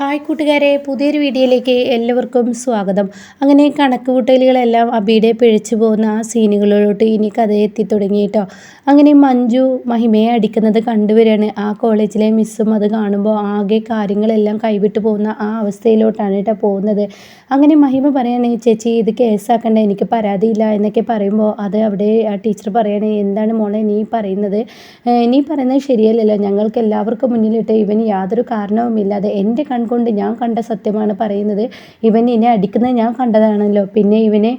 Hi കൂട്ടുകാരെ പുതിയൊരു വീഡിയോയിലേക്ക് എല്ലാവർക്കും സ്വാഗതം. അങ്ങനെ കണക്ക് കൂട്ടലുകളെല്ലാം അബിയുടെ പിഴച്ചു പോകുന്ന ആ സീനുകളിലോട്ട് ഇനി കഥ എത്തി തുടങ്ങി കേട്ടോ അങ്ങനെ മഞ്ജു മഹിമയെ അടിക്കുന്നത് കണ്ടുവരികയാണ്. ആ കോളേജിലെ മിസ്സും അത് കാണുമ്പോൾ ആകെ കാര്യങ്ങളെല്ലാം കൈവിട്ടു പോകുന്ന ആ അവസ്ഥയിലോട്ടാണ് കേട്ടോ പോകുന്നത്. അങ്ങനെ മഹിമ പറയാണ് ചേച്ചി ഇത് കേസാക്കണ്ട എനിക്ക് പരാതിയില്ല എന്നൊക്കെ പറയുമ്പോൾ അത് അവിടെ ആ ടീച്ചർ പറയാണ് എന്താണ് മോളെ നീ പറയുന്നത്? നീ പറയുന്നത് ശരിയല്ലല്ലോ. ഞങ്ങൾക്ക് എല്ലാവർക്കും മുന്നിലിട്ട് ഇവന് യാതൊരു കാരണവുമില്ലാതെ എന്റെ കൺകൊണ്ട് ഞാൻ കണ്ട സത്യമാണ് പറയുന്നത്. ഇവൻ എന്നെ അടിക്കുന്നത് ഞാൻ കണ്ടതാണല്ലോ. പിന്നെ ഇവനെ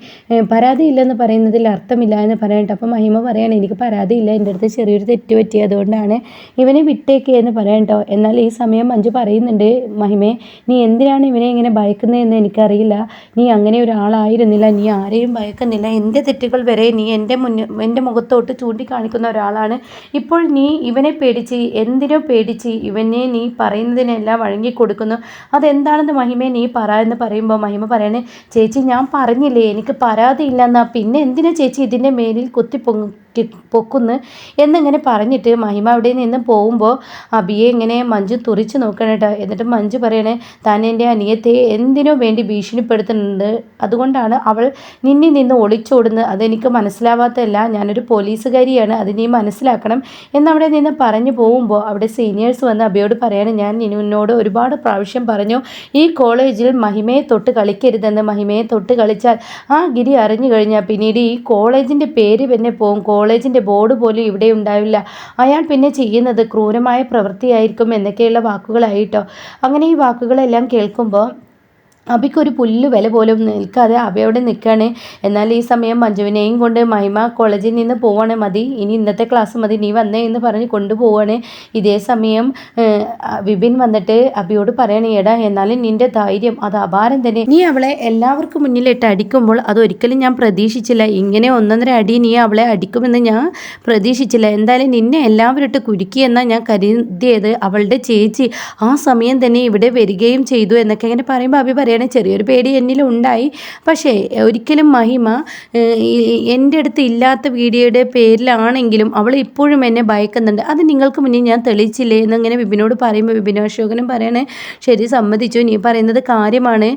പരാതിയില്ലെന്ന് പറയുന്നതിൽ അർത്ഥമില്ല എന്ന് പറയട്ടെ അപ്പം മഹിമ പറയാണ് എനിക്ക് പരാതിയില്ല. എന്റെ അടുത്ത് ചെറിയൊരു തെറ്റ് പറ്റി. അതുകൊണ്ടാണ് ഇവനെ വിട്ടേക്ക് എന്ന് പറയട്ടോ എന്നാൽ ഈ സമയം മഞ്ജു പറയുന്നുണ്ട് മഹിമേ നീ എന്തിനാണ് ഇവനെ ഇങ്ങനെ ഭയക്കുന്നതെന്ന് എനിക്കറിയില്ല. നീ അങ്ങനെ ഒരാളായിരുന്നില്ല. നീ ആരെയും ഭയക്കുന്നില്ല. എന്റെ തെറ്റുകൾ വരെ നീ എന്റെ മുന്നിൽ എന്റെ മുഖത്തോട്ട് ചൂണ്ടിക്കാണിക്കുന്ന ഒരാളാണ്. ഇപ്പോൾ നീ ഇവനെ പേടിച്ച് എന്തിനോ പേടിച്ച് ഇവനെ നീ പറയുന്നതിനെല്ലാം വഴങ്ങി കൊടുക്കുന്നു അതെന്താണെന്ന് മഹിമേ നീ പറ എന്ന് പറയുമ്പോൾ മഹിമ പറയണേ ചേച്ചി ഞാൻ പറഞ്ഞില്ലേ എനിക്ക് പരാതിയില്ലെന്നാ പിന്നെ എന്തിനാ ചേച്ചി ഇതിന്റെ മേലിൽ കുത്തി പൊങ്ങി പൊക്കുന്ന് എന്നിങ്ങനെ പറഞ്ഞിട്ട് മഹിമ അവിടെ നിന്ന് പോകുമ്പോൾ അബിയെ ഇങ്ങനെ മഞ്ജു തുറിച്ച് നോക്കണം കേട്ടോ. എന്നിട്ട് മഞ്ജു പറയണേ താൻ എന്റെ അനിയത്തെ എന്തിനോ വേണ്ടി ഭീഷണിപ്പെടുത്തുന്നുണ്ട് അതുകൊണ്ടാണ് അവൾ നിന്നിൽ നിന്ന് ഒളിച്ചോടുന്നത്. അതെനിക്ക് മനസ്സിലാവാത്തതല്ല. ഞാനൊരു പോലീസുകാരിയാണ്. അത് നീ മനസ്സിലാക്കണം. എന്നവിടെ നിന്ന് പറഞ്ഞു പോകുമ്പോൾ അവിടെ സീനിയേഴ്സ് വന്ന് അബിയോട് പറയാണ് ഞാൻ നിന്നോട് ഒരുപാട് പ്രാവശ്യം പറഞ്ഞു ഈ കോളേജിൽ മഹിമയെ തൊട്ട് കളിക്കരുതെന്ന്. മഹിമയെ തൊട്ട് കളിച്ചാൽ ആ ഗിരി അറിഞ്ഞു കഴിഞ്ഞാൽ പിന്നീട് ഈ കോളേജിന്റെ പേര് തന്നെ പോകും. കോളേജിന്റെ ബോർഡ് പോലും ഇവിടെ ഉണ്ടാവില്ല. അയാൾ പിന്നെ ചെയ്യുന്നത് ക്രൂരമായ പ്രവൃത്തിയായിരിക്കും എന്നൊക്കെയുള്ള വാക്കുകളായിട്ടോ. അങ്ങനെ ഈ വാക്കുകളെല്ലാം കേൾക്കുമ്പോൾ അബിക്കൊരു പുല്ല് വില പോലും നിൽക്കാതെ അവയവിടെ നിൽക്കുകയാണ് എന്നാൽ ഈ സമയം മഞ്ജുവിനെയും കൊണ്ട് മഹിമ കോളേജിൽ നിന്ന് പോവാണ് മതി. ഇനി ഇന്നത്തെ ക്ലാസ് മതി. നീ വന്നേ എന്ന് പറഞ്ഞ് കൊണ്ടുപോവാണ്. ഇതേ സമയം വിപിൻ വന്നിട്ട് അബിയോട് പറയണേ എടാ എന്നാലും നിന്റെ ധൈര്യം അത് അപാരം തന്നെ. നീ അവളെ എല്ലാവർക്കും മുന്നിലിട്ട് അടിക്കുമ്പോൾ അതൊരിക്കലും ഞാൻ പ്രതീക്ഷിച്ചില്ല. ഇങ്ങനെ ഒന്നൊന്നര അടി നീ അവളെ അടിക്കുമെന്ന് ഞാൻ പ്രതീക്ഷിച്ചില്ല. എന്തായാലും നിന്നെ എല്ലാവരും ഇട്ട് കുരുക്കിയെന്നാണ് ഞാൻ കരുതിയത് അവളുടെ ചേച്ചി ആ സമയം തന്നെ ഇവിടെ വരികയും ചെയ്തു എന്നൊക്കെ ഇങ്ങനെ പറയുമ്പോൾ അഭി പറയണേ ചെറിയൊരു പേടി എന്നിലും ഉണ്ടായി. പക്ഷേ ഒരിക്കലും മഹിമ എന്റെ അടുത്ത് ഇല്ലാത്ത വീഡിയോയുടെ പേരിലാണെങ്കിലും അവൾ ഇപ്പോഴും എന്നെ ഭയക്കുന്നുണ്ട്. അത് നിങ്ങൾക്ക് മുന്നേ ഞാൻ തെളിയിച്ചില്ലേ എന്നിങ്ങനെ വിപിനോട് പറയുമ്പോൾ വിപിൻ അശോകനും പറയണേ ശരി സമ്മതിച്ചു. നീ പറയുന്നത് കാര്യമാണ്.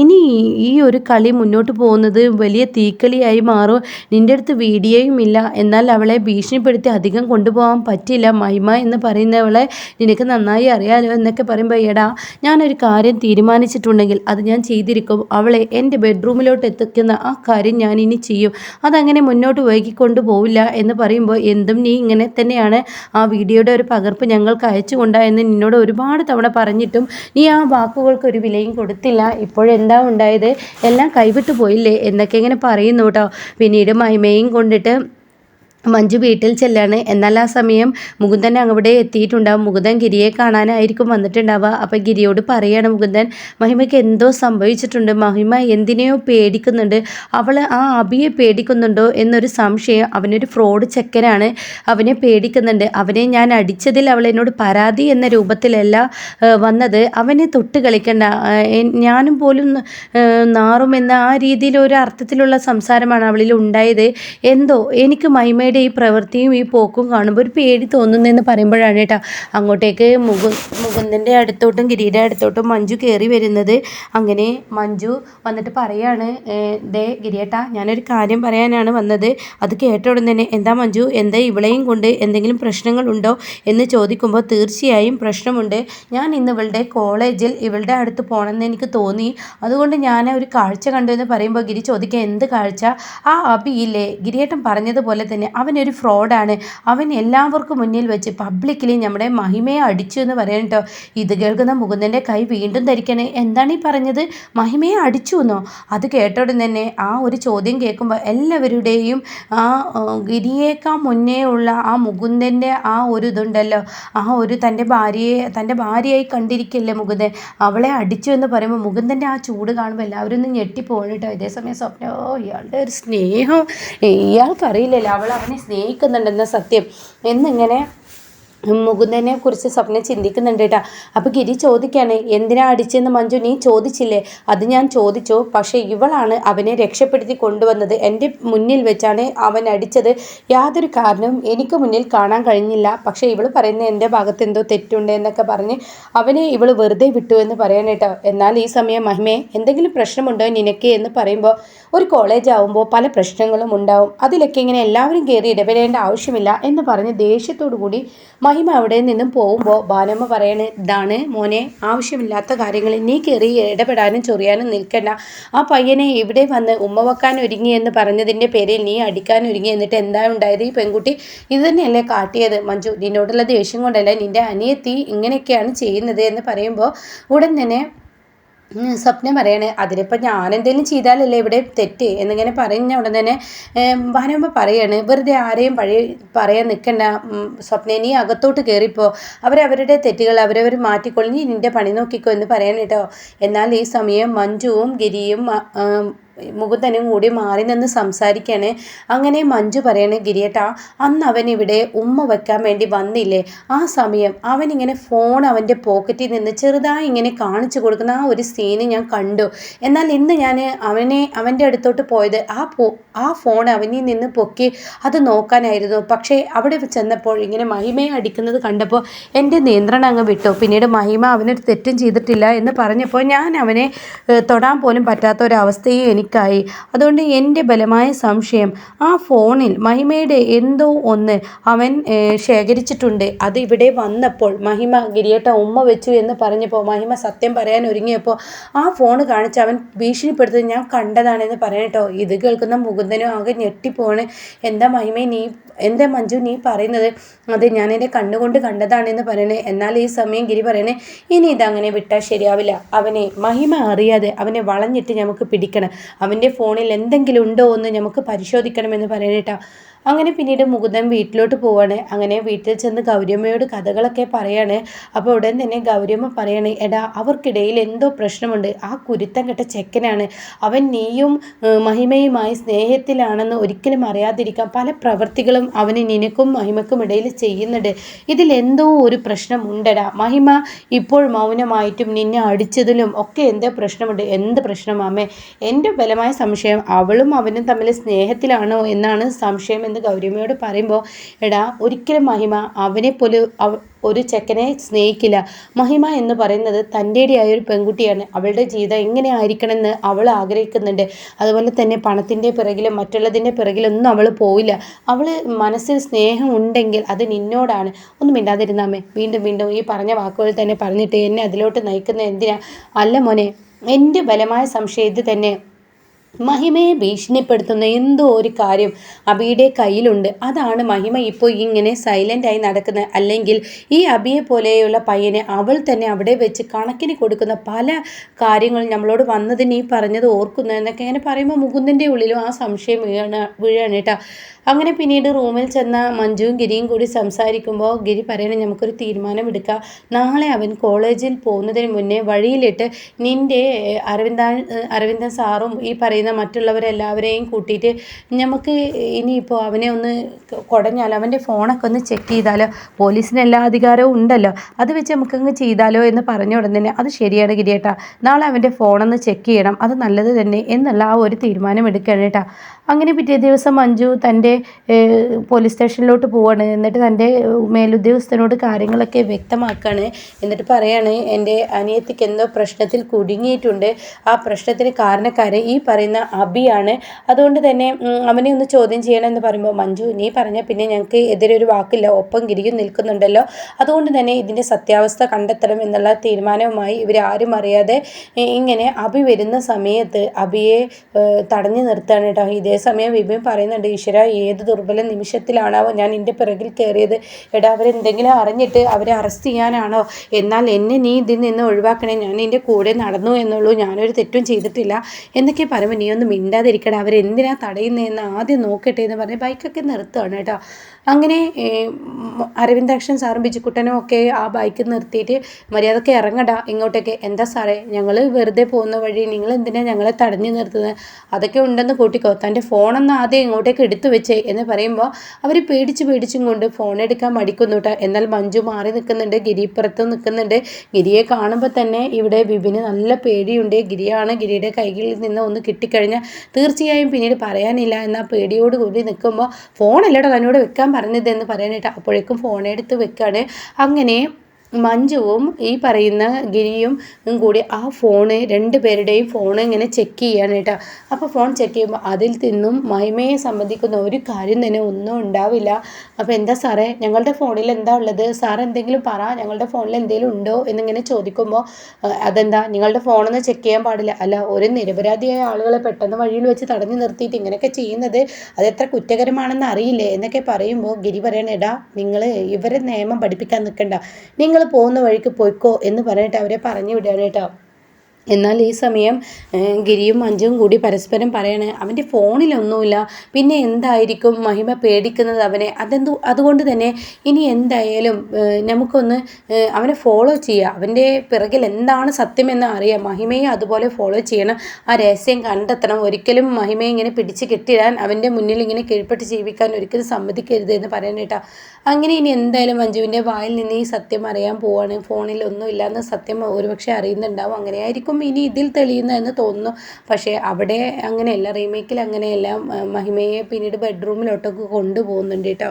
ഇനി ഈ ഒരു കളി മുന്നോട്ട് പോകുന്നത് വലിയ തീക്കളിയായി മാറും. നിന്റെ അടുത്ത് വീഡിയോയും ഇല്ല. എന്നാൽ അവളെ ഭീഷണിപ്പെടുത്തി അധികം കൊണ്ടുപോകാൻ പറ്റില്ല. മഹിമ എന്ന് പറയുന്നവളെ നിനക്ക് നന്നായി അറിയാലോ എന്നൊക്കെ പറയുമ്പോൾ എടാ ഞാനൊരു കാര്യം തീരുമാനിച്ചിട്ടുണ്ടെങ്കിൽ അത് ഞാൻ ചെയ്തിരിക്കും. അവളെ എന്റെ ബെഡ്റൂമിലോട്ട് എത്തിക്കുന്ന ആ കാര്യം ഞാൻ ഇനി ചെയ്യും. അതങ്ങനെ മുന്നോട്ട് വൈകിക്കൊണ്ട് പോവില്ല എന്ന് പറയുമ്പോൾ എന്തും നീ ഇങ്ങനെ തന്നെയാണ് ആ വീഡിയോയുടെ ഒരു പകർപ്പ് ഞങ്ങൾക്ക് അയച്ചു കൊണ്ടാ എന്ന് നിന്നോട് ഒരുപാട് തവണ പറഞ്ഞിട്ടും നീ ആ വാക്കുകൾക്ക് ഒരു വിലയും കൊടുത്തില്ല. ഇപ്പോഴെന്താ ഉണ്ടായത്? എല്ലാം കൈവിട്ടു പോയില്ലേ? എന്നൊക്കെ ഇങ്ങനെ പറയുന്നു കേട്ടോ. പിന്നീട് മൈമയും കൊണ്ടിട്ട് മഞ്ജു വീട്ടിൽ ചെല്ലാണ്. എന്നാൽ ആ സമയം മുകുന്ദൻ അവിടെ എത്തിയിട്ടുണ്ടാവും. മുകുന്ദൻ ഗിരിയെ കാണാനായിരിക്കും വന്നിട്ടുണ്ടാവുക. അപ്പം ഗിരിയോട് പറയാണ് മുകുന്ദൻ മഹിമയ്ക്ക് എന്തോ സംഭവിച്ചിട്ടുണ്ട്. മഹിമ എന്തിനെയോ പേടിക്കുന്നുണ്ട്. അവൾ ആ അബിയെ പേടിക്കുന്നുണ്ടോ എന്നൊരു സംശയം. അവനൊരു ഫ്രോഡ് ചെക്കനാണ്. അവനെ പേടിക്കുന്നുണ്ട്. അവനെ ഞാൻ അടിച്ചതിൽ അവൾ എന്നോട് പരാതി എന്ന രൂപത്തിലല്ല വന്നത്. അവനെ തൊട്ട് കളിക്കണ്ട. ഞാനും പോലും നാറുമെന്ന ആ രീതിയിൽ ഒരു അർത്ഥത്തിലുള്ള സംസാരമാണ് അവളിൽ ഉണ്ടായത്. എന്തോ എനിക്ക് മഹിമയുടെ ഈ പ്രവൃത്തിയും ഈ പോക്കും കാണുമ്പോൾ ഒരു പേടി തോന്നുന്നെന്ന് പറയുമ്പോഴാണ് കേട്ടോ. അങ്ങോട്ടേക്ക് മുകു മുകുന്ദന്റെ അടുത്തോട്ടും ഗിരിയുടെ അടുത്തോട്ടും മഞ്ജു കയറി വരുന്നത്. അങ്ങനെ മഞ്ജു വന്നിട്ട് പറയാണ് "ഏ, ദേ ഗിരിയേട്ടാ ഞാനൊരു കാര്യം പറയാനാണ് വന്നത്. അത് കേട്ട ഉടൻ തന്നെ എന്താ മഞ്ജു എന്താ ഇവളെയും കൊണ്ട് എന്തെങ്കിലും പ്രശ്നങ്ങളുണ്ടോ എന്ന് ചോദിക്കുമ്പോൾ തീർച്ചയായും പ്രശ്നമുണ്ട്. ഞാൻ ഇന്ന് ഇവളുടെ കോളേജിൽ ഇവളുടെ അടുത്ത് പോകണമെന്ന് എനിക്ക് തോന്നി. അതുകൊണ്ട് ഞാൻ ഒരു കാഴ്ച കണ്ടു എന്ന് പറയുമ്പോൾ ഗിരി ചോദിക്കുക എന്ത് കാഴ്ച? ആ അബിയില്ലേ ഗിരിയേട്ടൻ പറഞ്ഞതുപോലെ തന്നെ അവനൊരു ഫ്രോഡാണ്. അവൻ എല്ലാവർക്കും മുന്നിൽ വെച്ച് പബ്ലിക്കലി നമ്മുടെ മഹിമയെ അടിച്ചു എന്ന് പറയാൻ കേട്ടോ ഇത് കേൾക്കുന്ന മുകുന്ദന്റെ കൈ വീണ്ടും ധരിക്കണേ. എന്താണ് ഈ പറഞ്ഞത്? മഹിമയെ അടിച്ചു എന്നോ? അത് കേട്ട ഉടൻ തന്നെ ആ ഒരു ചോദ്യം കേൾക്കുമ്പോൾ എല്ലാവരുടെയും ആ ഗിരിയേക്കാൾ മുന്നേ ഉള്ള ആ മുകുന്ദന്റെ ആ ഒരു ഇതുണ്ടല്ലോ. ആ ഒരു തന്റെ ഭാര്യയെ തന്റെ ഭാര്യയായി കണ്ടിരിക്കല്ലേ മുകുന്ദൻ? അവളെ അടിച്ചു എന്ന് പറയുമ്പോൾ മുകുന്ദന്റെ ആ ചൂട് കാണുമ്പോൾ എല്ലാവരും ഒന്ന് ഞെട്ടിപ്പോകണം കേട്ടോ ഇതേസമയം സ്വപ്ന ഓ ഇയാളുടെ ഒരു സ്നേഹം. ഇയാൾക്കറിയില്ലല്ലോ അവൾ അവനെ സ്നേഹിക്കുന്നുണ്ടെന്ന സത്യം. എന്നിങ്ങനെ മുകുന്ദനെ കുറിച്ച് സ്വപ്നം ചിന്തിക്കുന്നുണ്ട് കേട്ടോ. അപ്പോൾ ഗിരി ചോദിക്കുകയാണ് എന്തിനാ അടിച്ചെന്ന് മഞ്ജു? നീ ചോദിച്ചില്ലേ? അത് ഞാൻ ചോദിച്ചു. പക്ഷേ ഇവളാണ് അവനെ രക്ഷപ്പെടുത്തി കൊണ്ടുവന്നത്. എന്റെ മുന്നിൽ വെച്ചാണ് അവൻ അടിച്ചത്. യാതൊരു കാരണവും എനിക്ക് മുന്നിൽ കാണാൻ കഴിഞ്ഞില്ല. പക്ഷേ ഇവൾ പറയുന്ന എന്റെ ഭാഗത്ത് എന്തോ തെറ്റുണ്ട് എന്നൊക്കെ പറഞ്ഞ് അവനെ ഇവൾ വെറുതെ വിട്ടു എന്ന് പറയാൻ കേട്ടോ. എന്നാൽ ഈ സമയം മഹിമേ എന്തെങ്കിലും പ്രശ്നമുണ്ടോ നിനക്ക്? എന്ന് പറയുമ്പോൾ ഒരു കോളേജ് ആവുമ്പോൾ പല പ്രശ്നങ്ങളും ഉണ്ടാവും. അതിലൊക്കെ ഇങ്ങനെ എല്ലാവരും കയറി ഇടപെടേണ്ട ആവശ്യമില്ല എന്ന് പറഞ്ഞ് ദേഷ്യത്തോടു കൂടി മഹിമ അവിടെ നിന്നും പോകുമ്പോൾ ബാലമ്മ പറയണ ഇതാണ് മോനെ ആവശ്യമില്ലാത്ത കാര്യങ്ങളിൽ നീ കയറി ഇടപെടാനും ചൊറിയാനും നിൽക്കണ്ട. ആ പയ്യനെ ഇവിടെ വന്ന് ഉമ്മ വെക്കാൻ ഒരുങ്ങി എന്ന് പറഞ്ഞതിന്റെ പേരിൽ നീ അടിക്കാൻ ഒരുങ്ങി എന്നിട്ട് എന്താ ഉണ്ടായത് ഈ പെൺകുട്ടി? ഇത് തന്നെയല്ലേ കാട്ടിയത്. മഞ്ജു നിന്നോടുള്ള ദേഷ്യം കൊണ്ടല്ല നിന്റെ അനിയത്തി ഇങ്ങനെയൊക്കെയാണ് ചെയ്യുന്നത് എന്ന് പറയുമ്പോൾ ഉടൻ തന്നെ സ്വപ്നം പറയണേ അതിനിപ്പോൾ ഞാൻ എന്തെങ്കിലും ചെയ്താലല്ലേ ഇവിടെ തെറ്റ്? എന്നിങ്ങനെ പറഞ്ഞ ഉടൻ തന്നെ വനമ്മ പറയാണ് വെറുതെ ആരെയും പഴയ പറയാൻ നിൽക്കണ്ട സ്വപ്നം നീ അകത്തോട്ട് കയറിപ്പോ അവരവരുടെ തെറ്റുകൾ അവരവർ മാറ്റിക്കൊള്ളി നിന്റെ പണി നോക്കിക്കോ എന്ന് പറയാൻ കേട്ടോ. എന്നാൽ ഈ സമയം മഞ്ജുവും ഗിരിയും മുകുന്ദനും കൂടി മാറി നിന്ന് സംസാരിക്കുകയാണ് അങ്ങനെ മഞ്ജു പറയണേ ഗിരിയേട്ടാ അന്ന് അവൻ ഇവിടെ ഉമ്മ വെക്കാൻ വേണ്ടി വന്നില്ലേ? ആ സമയം അവൻ ഇങ്ങനെ ഫോൺ അവന്റെ പോക്കറ്റിൽ നിന്ന് ചെറുതായി ഇങ്ങനെ കാണിച്ചു കൊടുക്കുന്ന ആ ഒരു സീന് ഞാൻ കണ്ടു. എന്നാൽ ഇന്ന് ഞാൻ അവനെ അവന്റെ അടുത്തോട്ട് പോയത് ആ പോ ആ ഫോൺ അവനിൽ നിന്ന് പൊക്കി അത് നോക്കാനായിരുന്നു. പക്ഷേ അവിടെ ചെന്നപ്പോൾ ഇങ്ങനെ മഹിമയെ അടിക്കുന്നത് കണ്ടപ്പോൾ എന്റെ നിയന്ത്രണം അങ്ങ് വിട്ടു. പിന്നീട് മഹിമ അവനൊരു തെറ്റും ചെയ്തിട്ടില്ല എന്ന് പറഞ്ഞപ്പോൾ ഞാൻ അവനെ തൊടാൻ പോലും പറ്റാത്ത ഒരവസ്ഥയും എനിക്ക് ക്ലിക്കായി അതുകൊണ്ട് എന്റെ ബലമായ സംശയം ആ ഫോണിൽ മഹിമയുടെ എന്തോ ഒന്ന് അവൻ ശേഖരിച്ചിട്ടുണ്ട്. അത് ഇവിടെ വന്നപ്പോൾ മഹിമ ഗിരിയേട്ട ഉമ്മ വെച്ചു എന്ന് പറഞ്ഞപ്പോൾ മഹിമ സത്യം പറയാൻ ഒരുങ്ങിയപ്പോൾ ആ ഫോൺ കാണിച്ച് അവൻ ഭീഷണിപ്പെടുത്തത് ഞാൻ കണ്ടതാണെന്ന് പറയട്ടോ ഇത് കേൾക്കുന്ന മുകുന്ദനും ആകെ ഞെട്ടിപ്പോണ് എന്താ മഹിമ നീ എന്താ മഞ്ജു നീ പറയുന്നത്? അത് ഞാൻ എന്റെ കണ്ണുകൊണ്ട് കണ്ടതാണെന്ന് പറയണേ. എന്നാൽ ഈ സമയം ഗിരി പറയണേ ഇനി ഇതങ്ങനെ വിട്ടാൽ ശരിയാവില്ല. അവനെ മഹിമ അറിയാതെ അവനെ വളഞ്ഞിട്ട് നമുക്ക് പിടിക്കണം. അവന്റെ ഫോണിൽ എന്തെങ്കിലും ഉണ്ടോ എന്ന് നമുക്ക് പരിശോധിക്കണമെന്ന് പറയണേട്ടാ. അങ്ങനെ പിന്നീട് മുകുന്ദൻ വീട്ടിലോട്ട് പോവാണ്. അങ്ങനെ വീട്ടിൽ ചെന്ന് ഗൗരിയമ്മയോട് കഥകളൊക്കെ പറയാണ്. അപ്പോൾ ഉടൻ തന്നെ ഗൗരിയമ്മ പറയാണ് എടാ അവർക്കിടയിൽ എന്തോ പ്രശ്നമുണ്ട്. ആ കുരുത്തം കെട്ട ചെക്കനാണ്. അവൻ നീയും മഹിമയുമായി സ്നേഹത്തിലാണെന്ന് ഒരിക്കലും അറിയാതിരിക്കാം പല പ്രവൃത്തികളും അവന് നിനക്കും മഹിമക്കും ഇടയിൽ ചെയ്യുന്നുണ്ട്. ഇതിൽ എന്തോ ഒരു പ്രശ്നമുണ്ടടാ. മഹിമ ഇപ്പോൾ മൗനമായിട്ടും നിന്നെ അടിച്ചതിലും ഒക്കെ എന്തോ പ്രശ്നമുണ്ട്. എന്ത് പ്രശ്നമാമേ എന്റെ ബലമായ സംശയം അവളും അവനും തമ്മിൽ സ്നേഹത്തിലാണോ എന്നാണ് സംശയം എന്ന് ഗൗരിയമ്മയോട് പറയുമ്പോൾ എടാ ഒരിക്കലും മഹിമ അവനെ പോലെ ഒരു ചെക്കനെ സ്നേഹിക്കില്ല. മഹിമ എന്ന് പറയുന്നത് തന്റെടിയായ ഒരു പെൺകുട്ടിയാണ്. അവളുടെ ജീവിതം എങ്ങനെ ആയിരിക്കണമെന്ന് അവൾ ആഗ്രഹിക്കുന്നുണ്ട്. അതുപോലെ തന്നെ പണത്തിന്റെ പിറകിലും മറ്റുള്ളതിന്റെ പിറകിലൊന്നും അവൾ പോയില്ല അവൾ മനസ്സിൽ സ്നേഹം ഉണ്ടെങ്കിൽ അത് നിന്നോടാണ്. ഒന്നും മിണ്ടാതിരുന്നാമേ വീണ്ടും വീണ്ടും ഈ പറഞ്ഞ വാക്കുകൾ തന്നെ പറഞ്ഞിട്ട് എന്നെ അതിലോട്ട് നയിക്കുന്ന എന്തിനാ? അല്ല മോനെ എന്റെ ബലമായ സംശയം ഇത് തന്നെ. മഹിമയെ ഭീഷണിപ്പെടുത്തുന്ന എന്തോ ഒരു കാര്യം അബിയുടെ കയ്യിലുണ്ട്. അതാണ് മഹിമ ഇപ്പോൾ ഇങ്ങനെ സൈലന്റായി നടക്കുന്നത്. അല്ലെങ്കിൽ ഈ അബിയെ പോലെയുള്ള പയ്യനെ അവൾ തന്നെ അവിടെ വെച്ച് കണക്കിന് കൊടുക്കുന്ന പല കാര്യങ്ങളും നമ്മളോട് വന്നതിന് ഈ പറഞ്ഞത് ഓർക്കുന്നു എന്നൊക്കെ ഇങ്ങനെ പറയുമ്പോൾ മുകുന്ദന്റെ ഉള്ളിലും ആ സംശയം വീഴാണ് വീഴാണ് കേട്ടോ. അങ്ങനെ പിന്നീട് റൂമിൽ ചെന്ന മഞ്ജുവും ഗിരിയും കൂടി സംസാരിക്കുമ്പോൾ ഗിരി പറയണേ നമുക്കൊരു തീരുമാനമെടുക്കാം നാളെ അവൻ കോളേജിൽ പോകുന്നതിന് മുന്നേ വഴിയിലിട്ട് നിന്റെ അരവിന്ദ അരവിന്ദൻ സാറും ഈ പറയുന്ന മറ്റുള്ളവരെല്ലാവരെയും കൂട്ടിയിട്ട് നമുക്ക് ഇനിയിപ്പോൾ അവനെ ഒന്ന് കുടഞ്ഞാൽ അവന്റെ ഫോണൊക്കെ ഒന്ന് ചെക്ക് ചെയ്താലോ? പോലീസിന് എല്ലാ അധികാരവും ഉണ്ടല്ലോ? അത് വെച്ച് നമുക്കങ്ങ് ചെയ്താലോ എന്ന് പറഞ്ഞ ഉടൻ തന്നെ അത് ശരിയാണ് ഗിരിയേട്ടാ. നാളെ അവന്റെ ഫോണൊന്ന് ചെക്ക് ചെയ്യണം. അത് നല്ലത് തന്നെ എന്നുള്ള ആ ഒരു തീരുമാനം എടുക്കണം കേട്ടോ. അങ്ങനെ പിറ്റേ ദിവസം മഞ്ജു തന്റെ പോലീസ് സ്റ്റേഷനിലോട്ട് പോവാണ്. എന്നിട്ട് തന്റെ മേലുദ്യോഗസ്ഥനോട് കാര്യങ്ങളൊക്കെ വ്യക്തമാക്കുകയാണ് എന്നിട്ട് പറയാണ് എന്റെ അനിയത്തിക്ക് എന്തോ പ്രശ്നത്തിൽ കുടുങ്ങിയിട്ടുണ്ട്. ആ പ്രശ്നത്തിന് കാരണക്കാരെ ഈ പറയുന്ന അബിയാണ്. അതുകൊണ്ട് തന്നെ അവനെ ഒന്ന് ചോദ്യം ചെയ്യണമെന്ന് പറയുമ്പോൾ മഞ്ജു നീ പറഞ്ഞ പിന്നെ ഞങ്ങൾക്ക് എതിരെ ഒരു വാക്കില്ല. ഒപ്പം ഗിരിയും നിൽക്കുന്നുണ്ടല്ലോ. അതുകൊണ്ട് തന്നെ ഇതിന്റെ സത്യാവസ്ഥ കണ്ടെത്തണം എന്നുള്ള തീരുമാനവുമായി ഇവരാരും അറിയാതെ ഇങ്ങനെ അബി വരുന്ന സമയത്ത് അബിയെ തടഞ്ഞു നിർത്തുകയാണ് കേട്ടോ. ഇതേ സമയം വിപിൻ പറയുന്നുണ്ട് ഈശ്വര ഏത് ദുർബല നിമിഷത്തിലാണോ ഞാൻ എന്റെ പിറകിൽ കയറിയത്? എടാ അവരെന്തെങ്കിലും അറിഞ്ഞിട്ട് അവരെ അറസ്റ്റ് ചെയ്യാനാണോ? എന്നാൽ എന്നെ നീ ഇതിൽ നിന്ന് ഒഴിവാക്കണേ. ഞാൻ എന്റെ കൂടെ നടന്നു എന്നുള്ളൂ. ഞാനൊരു തെറ്റും ചെയ്തിട്ടില്ല. എന്നൊക്കെ പറയുമ്പോൾ നീ ഒന്ന് മിണ്ടാതിരിക്കണം അവരെന്തിനാ തടയുന്നതെന്ന് ആദ്യം നോക്കട്ടെ എന്ന് പറഞ്ഞ് ബൈക്കൊക്കെ നിർത്തുകയാണ് കേട്ടോ. അങ്ങനെ അരവിന്ദാക്ഷൻ സാറും ബിജുക്കുട്ടനും ഒക്കെ ആ ബൈക്ക് നിർത്തിയിട്ട് മര്യാദയ്ക്ക് ഇറങ്ങട. ഇങ്ങോട്ടൊക്കെ. എന്താ സാറേ ഞങ്ങൾ വെറുതെ പോകുന്ന വഴി നിങ്ങൾ എന്തിനാണ് ഞങ്ങളെ തടഞ്ഞു നിർത്തുന്നത്? അതൊക്കെ ഉണ്ടെന്ന് കൂട്ടിക്കോ. തന്റെ ഫോണൊന്ന് ആദ്യം ഇങ്ങോട്ടേക്ക് എടുത്തു വെച്ച്. വിളിച്ചേ എന്ന് പറയുമ്പോൾ അവർ പേടിച്ച് പേടിച്ചും കൊണ്ട് ഫോൺ എടുക്കാൻ മടിക്കുന്നു കേട്ടോ എന്നാൽ മഞ്ജു മാറി നിൽക്കുന്നുണ്ട് ഗിരിപ്പുറത്ത് നിൽക്കുന്നുണ്ട്. ഗിരിയെ കാണുമ്പോൾ തന്നെ ഇവിടെ വിപിന് നല്ല പേടിയുണ്ട്. ഗിരിയാണ് ഗിരിയുടെ കൈകളിൽ നിന്ന് ഒന്ന് കിട്ടിക്കഴിഞ്ഞാൽ തീർച്ചയായും പിന്നീട് പറയാനില്ല എന്ന പേടിയോട് കൂടി നിൽക്കുമ്പോൾ ഫോണല്ലടോ തന്നോട് വെക്കാൻ പറഞ്ഞതെന്ന് പറയാനായിട്ട് അപ്പോഴേക്കും ഫോണെടുത്ത് വെക്കാണ്. അങ്ങനെ മഞ്ജുവും ഈ പറയുന്ന ഗിരിയും കൂടി ആ ഫോണ് രണ്ട് പേരുടെയും ഫോൺ ഇങ്ങനെ ചെക്ക് ചെയ്യാണ് കേട്ടോ. അപ്പോൾ ഫോൺ ചെക്ക് ചെയ്യുമ്പോൾ അതിൽ നിന്നും മഹിമയെ സംബന്ധിക്കുന്ന ഒരു കാര്യം തന്നെ ഒന്നും ഉണ്ടാവില്ല. അപ്പോൾ എന്താ സാറേ ഞങ്ങളുടെ ഫോണിൽ എന്താ ഉള്ളത്? സാർ എന്തെങ്കിലും പറ ഞങ്ങളുടെ ഫോണിൽ എന്തെങ്കിലും ഉണ്ടോ എന്നിങ്ങനെ ചോദിക്കുമ്പോൾ അതെന്താ? നിങ്ങളുടെ ഫോണൊന്ന് ചെക്ക് ചെയ്യാൻ പാടില്ല. അല്ല ഒരു നിരപരാധിയായ ആളുകളെ പെട്ടെന്ന് വഴിയിൽ വെച്ച് തടഞ്ഞു നിർത്തിയിട്ട് ഇങ്ങനെയൊക്കെ ചെയ്യുന്നത് അത് എത്ര കുറ്റകരമാണെന്ന് അറിയില്ലേ? എന്നൊക്കെ പറയുമ്പോൾ ഗിരി പറയണേടാ നിങ്ങൾ ഇവരെ നിയമം പഠിപ്പിക്കാൻ നിൽക്കണ്ട നിങ്ങൾ പോകുന്ന വഴിക്ക് പോയിക്കോ എന്ന് പറഞ്ഞിട്ട് അവരെ പറഞ്ഞു വിടുകയാണ് കേട്ടോ. എന്നാൽ ഈ സമയം ഗിരിയും മഞ്ജുവും കൂടി പരസ്പരം പറയണേ അവന്റെ ഫോണിലൊന്നുമില്ല. പിന്നെ എന്തായിരിക്കും മഹിമ പേടിക്കുന്നത് അവനെ? അതെന്തു അതുകൊണ്ട് തന്നെ ഇനി എന്തായാലും നമുക്കൊന്ന് അവനെ ഫോളോ ചെയ്യുക അവന്റെ പിറകിൽ എന്താണ് സത്യമെന്ന് അറിയാം. മഹിമയെ അതുപോലെ ഫോളോ ചെയ്യണം. ആ രഹസ്യം കണ്ടെത്തണം. ഒരിക്കലും മഹിമയെ ഇങ്ങനെ പിടിച്ച് കെട്ടിടാൻ അവന്റെ മുന്നിൽ ഇങ്ങനെ കീഴ്പ്പെട്ട് ജീവിക്കാൻ ഒരിക്കലും സമ്മതിക്കരുത് എന്ന് പറയാനേട്ടാ അങ്ങനെ ഇനി എന്തായാലും മഞ്ജുവിന്റെ വായിൽ നിന്ന് ഈ സത്യം അറിയാൻ പോവാണ്. ഫോണിൽ ഒന്നുമില്ല സത്യം ഒരുപക്ഷെ അറിയുന്നുണ്ടാവും. അങ്ങനെയായിരിക്കും ചിലപ്പം ഇനി ഇതിൽ തെളിയുന്നതെന്ന് തോന്നുന്നു. പക്ഷേ അവിടെ അങ്ങനെയല്ല റീമേക്കിൽ അങ്ങനെയല്ല മഹിമയെ പിന്നീട് ബെഡ്റൂമിലോട്ടൊക്കെ കൊണ്ടുപോകുന്നുണ്ട് കേട്ടോ.